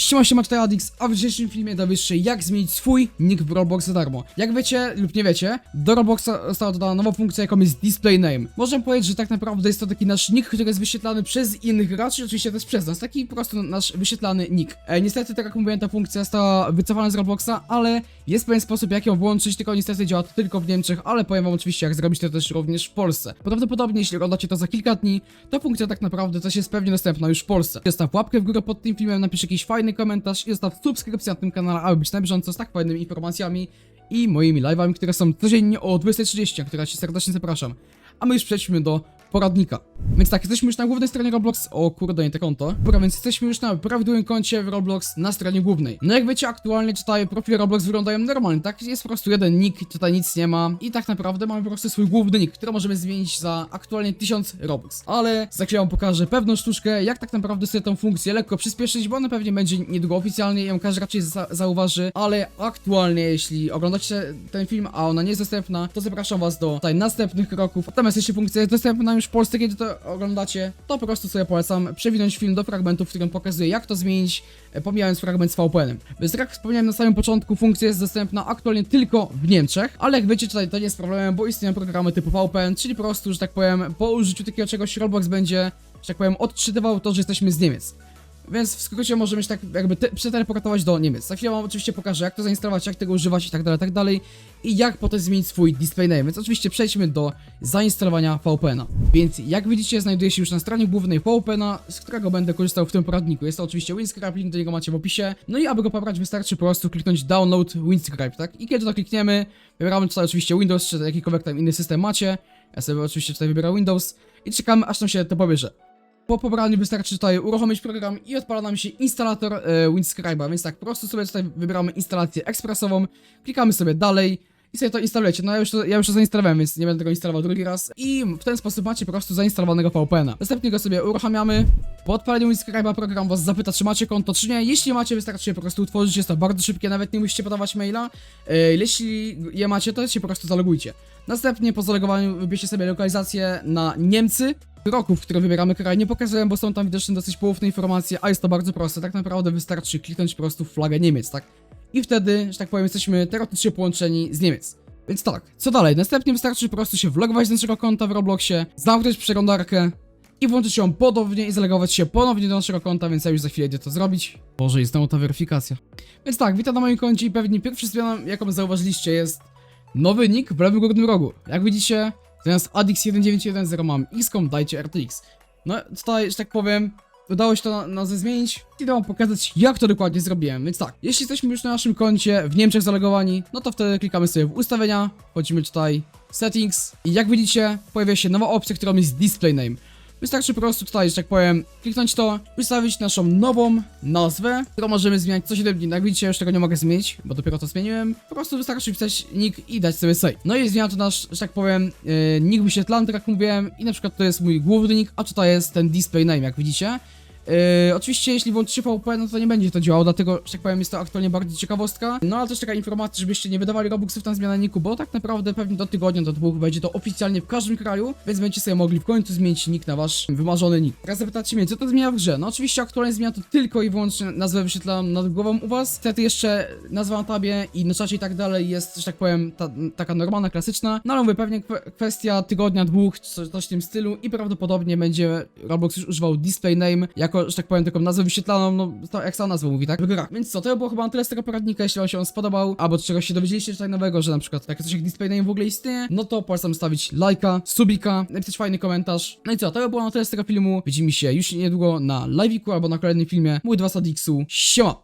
Siema, siema, tutaj Adix, a w dzisiejszym filmie dowiesz się jak zmienić swój nick w Roblox za darmo. Jak wiecie lub nie wiecie, do Robloxa została dodana nowa funkcja jaką jest Display Name. Można powiedzieć, że tak naprawdę jest to taki nasz nick, który jest wyświetlany przez innych graczy, oczywiście też przez nas, taki po prostu nasz wyświetlany nick. E, niestety, tak jak mówiłem, ta funkcja została wycofana z Robloxa, ale jest pewien sposób jak ją włączyć, tylko niestety działa to tylko w Niemczech, ale powiem wam oczywiście jak zrobić to też również w Polsce. Prawdopodobnie jeśli oglądacie to za kilka dni, to funkcja tak naprawdę też jest pewnie dostępna już w Polsce. Zostaw łapkę w górę pod tym filmem, napisz jakiś fajny komentarz i zostaw subskrypcję na tym kanale, aby być na bieżąco z tak fajnymi informacjami i moimi live'ami, które są codziennie o 20.30, na które cię serdecznie zapraszam. A my już przejdźmy do poradnika. Więc tak, jesteśmy już na głównej stronie Roblox. O kurde, nie te konto. Dobra, więc jesteśmy już na prawidłowym koncie w Roblox na stronie głównej. No jak wiecie, aktualnie tutaj profile Roblox wyglądają normalnie, tak? Jest po prostu jeden nick, tutaj nic nie ma. I tak naprawdę mamy po prostu swój główny nick, który możemy zmienić za aktualnie 1000 Robux. Ale za chwilę wam pokażę pewną sztuczkę, jak tak naprawdę sobie tą funkcję lekko przyspieszyć, bo ona pewnie będzie niedługo oficjalnie, ją każdy raczej za zauważy. Ale aktualnie, jeśli oglądacie ten film, a ona nie jest dostępna, to zapraszam was do tutaj następnych kroków. Natomiast jeśli funkcja jest dostępna już w Polsce, kiedy to oglądacie, to po prostu sobie polecam przewinąć film do fragmentu, w którym pokazuję jak to zmienić, e, pomijając fragment z VPN-em. Więc tak jak wspomniałem na samym początku, funkcja jest dostępna aktualnie tylko w Niemczech, ale jak wiecie tutaj to nie jest problemem, bo istnieją programy typu VPN, czyli po prostu, że tak powiem, po użyciu takiego czegoś Roblox będzie, że tak powiem, odczytywał to, że jesteśmy z Niemiec. Więc w skrócie możemy się tak jakby te, przeteleportować do Niemiec. Za chwilę wam oczywiście pokażę, jak to zainstalować, jak tego używać i tak dalej, tak dalej. I jak potem zmienić swój display name. Więc oczywiście przejdźmy do zainstalowania VPN-a. Więc jak widzicie, znajduję się już na stronie głównej VPN-a, z którego będę korzystał w tym poradniku. Jest to oczywiście Winscribe, link do niego macie w opisie. No i aby go pobrać, wystarczy po prostu kliknąć download Winscribe, tak? I kiedy to klikniemy, wybieramy tutaj oczywiście Windows, czy jakikolwiek tam inny system macie. Ja sobie oczywiście tutaj wybieram Windows i czekamy, aż nam się to pobierze. Po pobraniu wystarczy tutaj uruchomić program i odpala nam się instalator e, Winscribe'a, więc tak, po prostu sobie tutaj wybieramy instalację ekspresową, klikamy sobie dalej i sobie to instalujecie. No ja już to, ja już to zainstalowałem, więc nie będę tego instalował drugi raz. I w ten sposób macie po prostu zainstalowanego VPN-a. Następnie go sobie uruchamiamy. Po odpaleniu Winscribe'a program was zapyta, czy macie konto, czy nie. Jeśli macie, wystarczy je po prostu utworzyć, jest to bardzo szybkie, nawet nie musicie podawać maila. E, jeśli je macie, to się po prostu zalogujcie. Następnie po zalogowaniu wybierzcie sobie lokalizację na Niemcy, kroków, które wybieramy kraj nie pokazuję, bo są tam widoczne dosyć poufne informacje, a jest to bardzo proste. Tak naprawdę wystarczy kliknąć po prostu flagę Niemiec, tak? I wtedy, że tak powiem, jesteśmy teoretycznie połączeni z Niemiec. Więc tak, co dalej? Następnie wystarczy po prostu się wlogować z naszego konta w Robloxie, zamknąć przeglądarkę i włączyć ją ponownie i zalogować się ponownie do naszego konta, więc ja już za chwilę idę to zrobić. Boże, jest znowu ta weryfikacja. Więc tak, witam na moim koncie i pewnie pierwsza zmiana, jaką zauważyliście jest nowy nick w lewym górnym rogu. Jak widzicie, zamiast adix1910 mam xcom, dajcie rtx. No tutaj, że tak powiem, udało się to na, na zmienić i to wam pokazać, jak to dokładnie zrobiłem. Więc tak, jeśli jesteśmy już na naszym koncie w Niemczech zalogowani, no to wtedy klikamy sobie w ustawienia, wchodzimy tutaj settings i jak widzicie, pojawia się nowa opcja, którą jest display name. Wystarczy po prostu tutaj, że tak powiem, kliknąć to, ustawić naszą nową nazwę, którą możemy zmieniać co 7 dni. Jak widzicie, już tego nie mogę zmienić, bo dopiero to zmieniłem. Po prostu wystarczy wpisać nick i dać sobie save. No i zmienia to nasz, że tak powiem, yy, nick wyświetlany, tak jak mówiłem. I na przykład to jest mój główny nick, a tutaj jest ten display name, jak widzicie. Yy, oczywiście, jeśli włączycie VPN, no to nie będzie to działało, dlatego, że tak powiem, jest to aktualnie bardziej ciekawostka. No ale też taka informacja, żebyście nie wydawali Robuxów na zmianę niku, bo tak naprawdę pewnie do tygodnia, do dwóch będzie to oficjalnie w każdym kraju, więc będziecie sobie mogli w końcu zmienić nick na wasz wymarzony nick. Teraz zapytacie mnie, co to zmienia w grze? No oczywiście aktualnie zmienia to tylko i wyłącznie nazwę wyświetlam nad głową u was. Wtedy jeszcze nazwa na tabie i na czacie i tak dalej jest, że tak powiem, ta, taka normalna, klasyczna. No ale mówię, pewnie kwe- kwestia tygodnia, dwóch, coś, coś w tym stylu i prawdopodobnie będzie Roblox już używał display name jako, że tak powiem, taką nazwę wyświetlaną, no to jak sama nazwa mówi, tak? W. Więc co, to było chyba na tyle z tego poradnika, jeśli wam się on spodobał, albo czegoś się dowiedzieliście tutaj nowego, że na przykład takie coś jak display name w ogóle istnieje, no to polecam stawić lajka, subika, napisać fajny komentarz. No i co, to było na tyle z tego filmu. Widzimy się już niedługo na live'iku albo na kolejnym filmie. Mój 2 Sadixu. Siema!